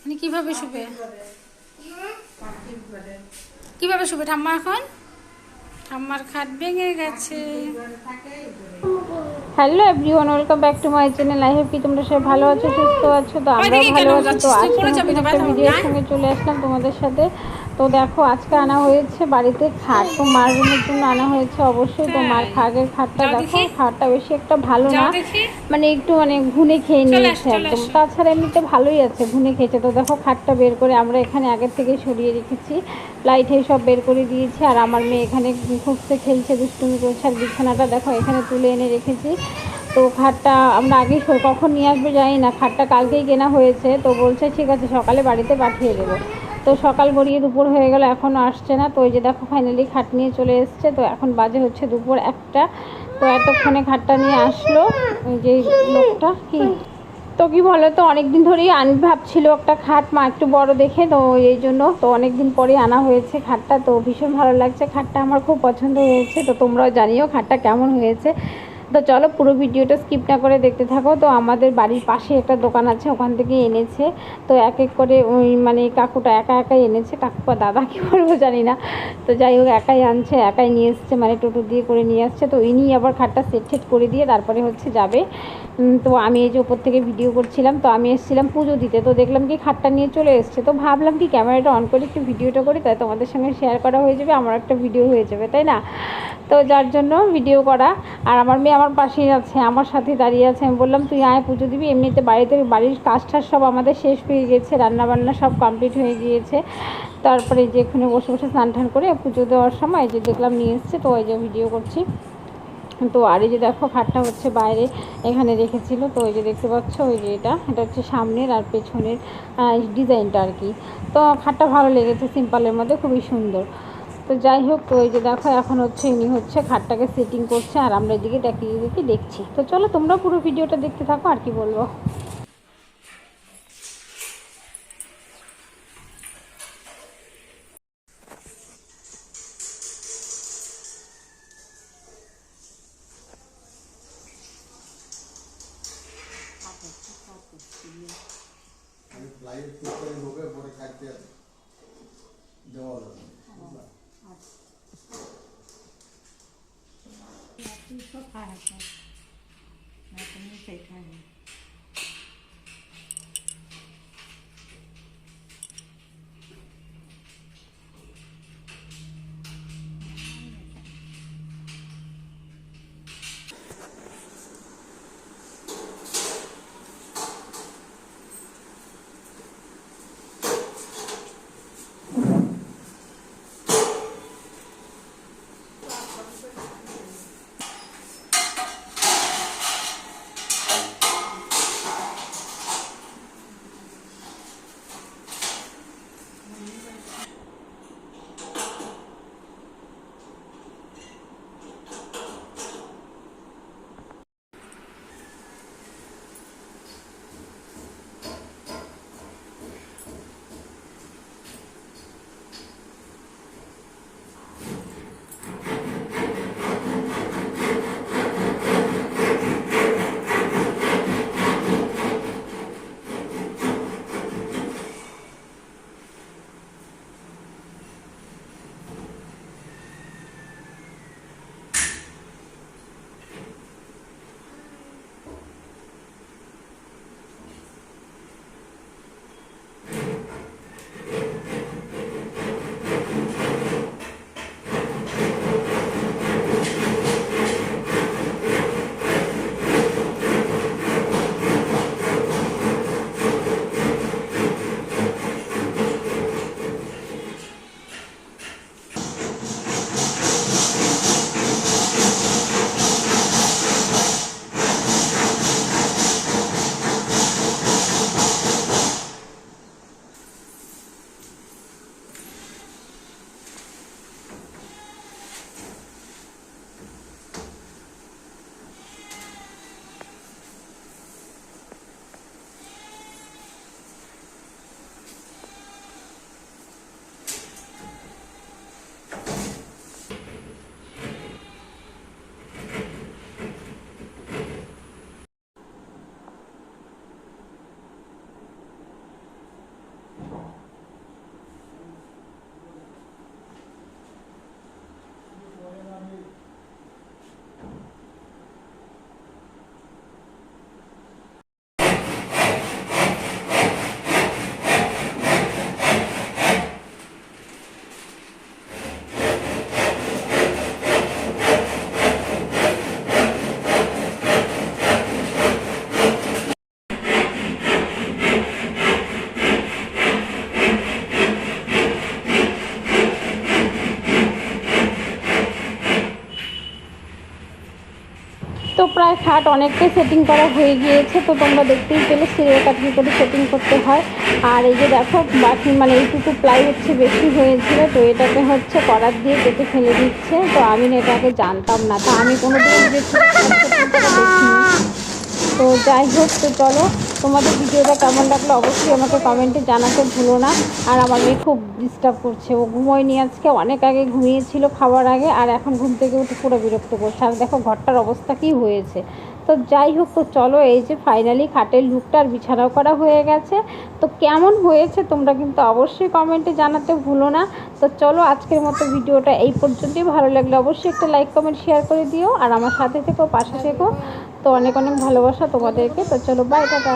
মানে কীভাবে শুবে? কীভাবে শুবে? ঠাম্মা এখন? ঠাম্মার খাট ভেঙে গেছে। Hello everyone welcome back to my channel I hope কি তোমরা সবাই ভালো আছো সুস্থ আছো। তো আমরা ভালো আছি। তো আজকে ভিডিওর সঙ্গে চলে আসলাম তোমাদের সাথে। তো দেখো আজকে আনা হয়েছে বাড়িতে খাট। তো মার রুমের জন্য আনা হয়েছে অবশ্যই। তো মার খাগের খাটটা দেখো খাটটা বেশি একটা ভালো না। মানে একটু মানে ঘুনে খেয়ে নিয়েছে একদম। তাছাড়া এমনিতে ভালোই আছে ঘুনে খেয়েছে। তো দেখো খাটটা বের করে আমরা এখানে আগের থেকে সরিয়ে রেখেছি। লাইট সব বের করে দিয়েছি। আর আমার মেয়ে এখানে খুঁজতে খেলছে দুষ্টুমি করছে। আর বিছানাটা দেখো এখানে তুলে এনে রেখেছি। তো খাটটা আমরা আগে কখন নিয়ে আসবে জানি না। খাটটা কালকেই কেনা হয়েছে। তো বলছে ঠিক আছে সকালে বাড়িতে পাঠিয়ে দেবো। তো সকাল গড়িয়ে দুপুর হয়ে গেল এখনও আসছে না। তো ওই যে দেখো ফাইনালি খাট নিয়ে চলে এসছে। তো এখন বাজে হচ্ছে দুপুর একটা। তো এতক্ষণে খাটটা নিয়ে আসলো ওই যে লোকটা, কি? তো কি বলো তো অনেকদিন ধরেই আন ভাবছিল একটা খাট, মা একটু বড় দেখে, তো এই জন্য তো অনেক দিন পরে আনা হয়েছে খাটটা। তো ভীষণ ভালো লাগছে, খাটটা আমার খুব পছন্দ হয়েছে। তো তোমরাও জানিও খাটটা কেমন হয়েছে। তো চলো পুরো ভিডিওটা স্কিপ না করে দেখতে থাকো। তো আমাদের বাড়ির পাশে একটা দোকান আছে, ওখান থেকে এনেছে। তো এক এক করে ওই মানে কাকুটা একা একাই এনেছে কাকু বা দাদা কী বলব জানি না। তো যাই হোক, একাই আনছে, একাই নিয়ে এসছে মানে টোটো দিয়ে করে নিয়ে আসছে। তো ইনি আবার খাটটা সেট সেট করে দিয়ে তারপরে হচ্ছে যাবে। তো আমি এই যে ওপর থেকে ভিডিও করছিলাম, তো আমি এসেছিলাম পুজো দিতে, তো দেখলাম কি খাটটা নিয়ে চলে এসছে। তো ভাবলাম কি ক্যামেরাটা অন করে একটু ভিডিওটা করি তাই তোমাদের সঙ্গে শেয়ার করা হয়ে যাবে, আমার একটা ভিডিও হয়ে যাবে, তাই না? তো যার জন্য ভিডিও করা, আর আমার মেয়ে আমার পাশেই আছে, আমার সাথে দাঁড়িয়ে আছে, আমি বললাম, তুই আয়, পুজো দিবি? এমনিতে বাড়িতে বাড়ির কাজ টাজ সব আমাদের শেষ হয়ে গেছে রান্না বান্না সব কমপ্লিট হয়ে গিয়েছে। তারপরে যে এখানে বসে বসে স্নান টান করে পুজো দেওয়ার সময় যে দেখলাম নিয়ে এসছে, তো ওই যে ভিডিও করছি। তো আর এই যে দেখো খাটটা হচ্ছে বাইরে এখানে রেখেছিল, তো ওই যে দেখতে পাচ্ছ ওই যে এটা এটা হচ্ছে সামনের আর পেছনের ডিজাইনটা আর কি। তো খাটটা ভালো লেগেছে সিম্পলের মধ্যে, খুবই সুন্দর। তো যাই হোক, তো ওই যে দেখো, এখন হচ্ছে ইনি হচ্ছে খাটটাকে সেটিং করছে, আর আমরা এদিকে দেখিয়ে দেখি দেখছি। তো চলো তোমরা পুরো ভিডিওটা দেখতে থাকো, আর কি বলব? বাইরের টিফিন হবে পরে খাইতে দেওয়া যাবে আচ্ছা। খায় খায় খাট অনেকটাই সেটিং করা হয়ে গিয়েছে, তো তোমরা দেখতেই পেলে সিরিয়াল কাটিং করে সেটিং করতে হয়। আর এই যে দেখো বাকি মানে এইটুকু প্লাই হচ্ছে বেশি হয়েছিল, তো এটাকে হচ্ছে করার দিয়ে কেটে ফেলে দিচ্ছে। তো আমি এটাকে জানতাম না। তো আমি কোনো দিন তো যাই হোক, তো চলো তোমাদের ভিডিওটা কেমন লাগল অবশ্যই আমাকে কমেন্টে জানাতে ভুলো না। আর আমার মেয়ে খুব ডিস্টার্ব করছে। ও ঘুমোয়নি আজকে, অনেক আগে ঘুমিয়েছিল খাওয়ার আগে, আর এখন ঘুম থেকে উঠে পুরো বিরক্ত করছে। আর দেখো ঘরটার অবস্থা কী হয়েছে। তো যাই হোক, তো চলো এই যে ফাইনালি খাটের লুকটা আর বিছানাও করা হয়ে গেছে। তো কেমন হয়েছে তোমরা কিন্তু অবশ্যই কমেন্টে জানাতে ভুলো না। তো চলো আজকের মতো ভিডিওটা এই পর্যন্তই। ভালো লাগলে অবশ্যই একটা লাইক কমেন্ট শেয়ার করে দিও। আর আমার সাথে থেকো পাশে থেকো। তো অনেক অনেক ভালোবাসা তোমাদেরকে। তো চলো বাই টাটা।